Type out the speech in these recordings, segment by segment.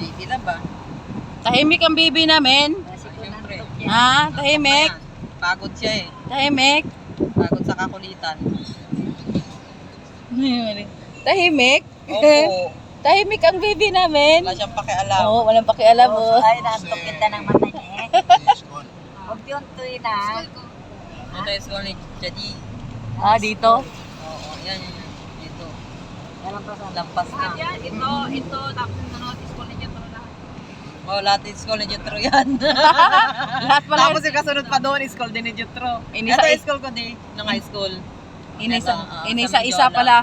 Baby lang ba? Tahimik ang baby namin. Kasi nantok yan. Ha? Tahimik. Pagod siya eh. Tahimik. Pagod sa kakulitan. Tahimik. Opo. Tahimik ang baby namin. Wala siyang pakialam. Oo, walang pakialam oh. Ay, nantok kita ng mata niya eh. Huwag yung tuy na. Ito yung school ni Jadi. Ah, dito. Oo, yan. Dito. Alam pa sa Lampas na. Ito, ito, tapos sunod, school ito lahat. Oh, lahat yung school ni Jutro yan. Lahat pala. Tapos yung kasunod pa doon, school din ni Jutro. Inisa- Ito yung school ko din, ng high school. Inisa, Ito, ah, inisa-isa sa pala.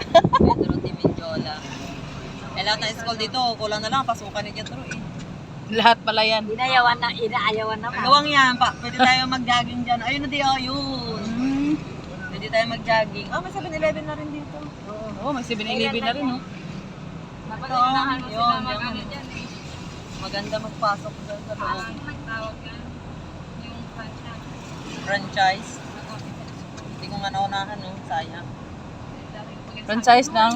Pedro de Mindiola. Eh, lahat ng school dito, kulang na lang, pasukan ni Jutro eh. Lahat pala yan. Inayawan na, inaayawan naman. Gawang yan, pa, pwede tayo mag-jogging dyan. Ayun na di, oh, yun. Pwede tayo mag-jogging. Ah, may 7-Eleven na rin dito. Oo, may 7-Eleven na rin, oh. Dapat Ito, unahan mo sila mag ano dyan eh. Maganda magpasok doon sa loob. Ang nagtawag yan, yung franchise. Franchise. Hindi ko nga naunahan, no? Sayang. Franchise ng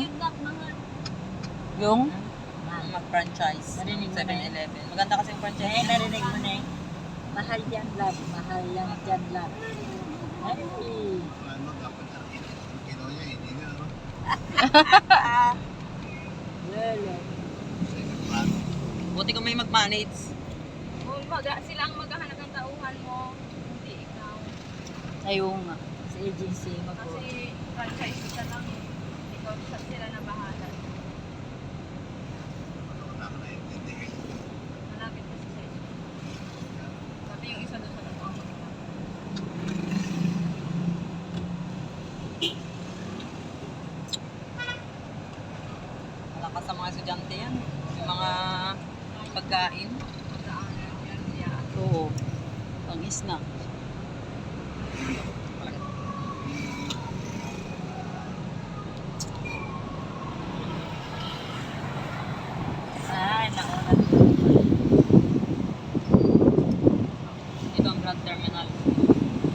yung Mag-franchise. Narinig mo na 7-Eleven. Maganda kasi yung franchise. Eh, narinig mo na eh. Mahal yan love, mahal yan dyan love. Ay, lolo. Buti kung may mag-manage. Kung maga, sila ang maghahanap ng tauhan mo, hindi ikaw. ayun nga. Sa agency, mag Kasi franchise ka lang eh. Ikaw sa sila na bahala. Malapit kasi sa iyo. Sabi yung isa doon sa loob. Malakas sa mga estudyante yan. Yung mga pagkain. Oo. Pang snack. Ay, nauna. Ito ang Grand Terminal.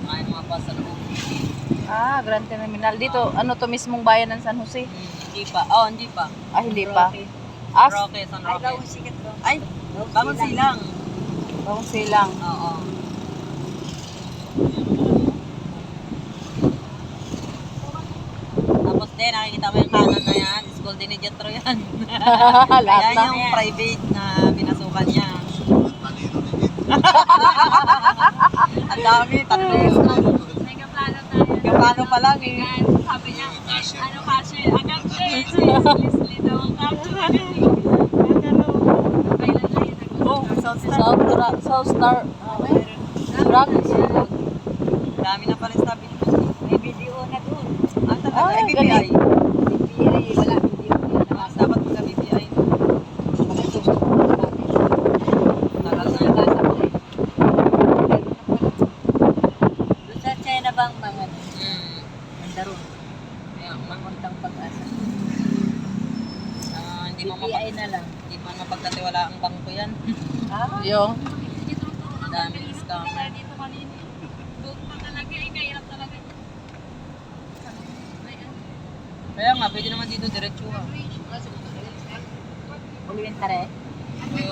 Mga mga bus sa loob. Ah, Grand Terminal. Dito, ano to mismong bayan ng San Jose? Hmm, hindi pa. Oh, hindi pa. Ah, hindi pa. Roque. Ah, Roque, San Ay, Roque. gawin sikat bro. Ay, bangon silang. Bawang silang. Oo. Tapos din, nakikita mo yung kanan na yan. School din ni Jetro yan. Lahat Yan na. yung private na binasukan niya. Ang dami, tatlo yung school. May kaplano Kapano pa lang eh. Sabi niya, ano kasi, agad siya eh. Lisli daw? Oh, South Star. South, Star. South Star. Dami na pala sabi niyo. May video na doon. Ah, talaga. Ay, BPI. BPI, wala video niya na Ah, dapat magka BPI. Tagal na yun. Doon sa China bang mga Hmm. Mandaron? Kaya, ma- Manguntang pag-asa. ah, hindi mo mapag BPI na lang. hindi mo mapagkatiwala ang bangko yan. Ah, Yung. Ang dami scammer. Dito kanina. Pa talaga eh, kahirap talaga. Kaya nga, pwede naman dito diretso ha. Uliwin tare.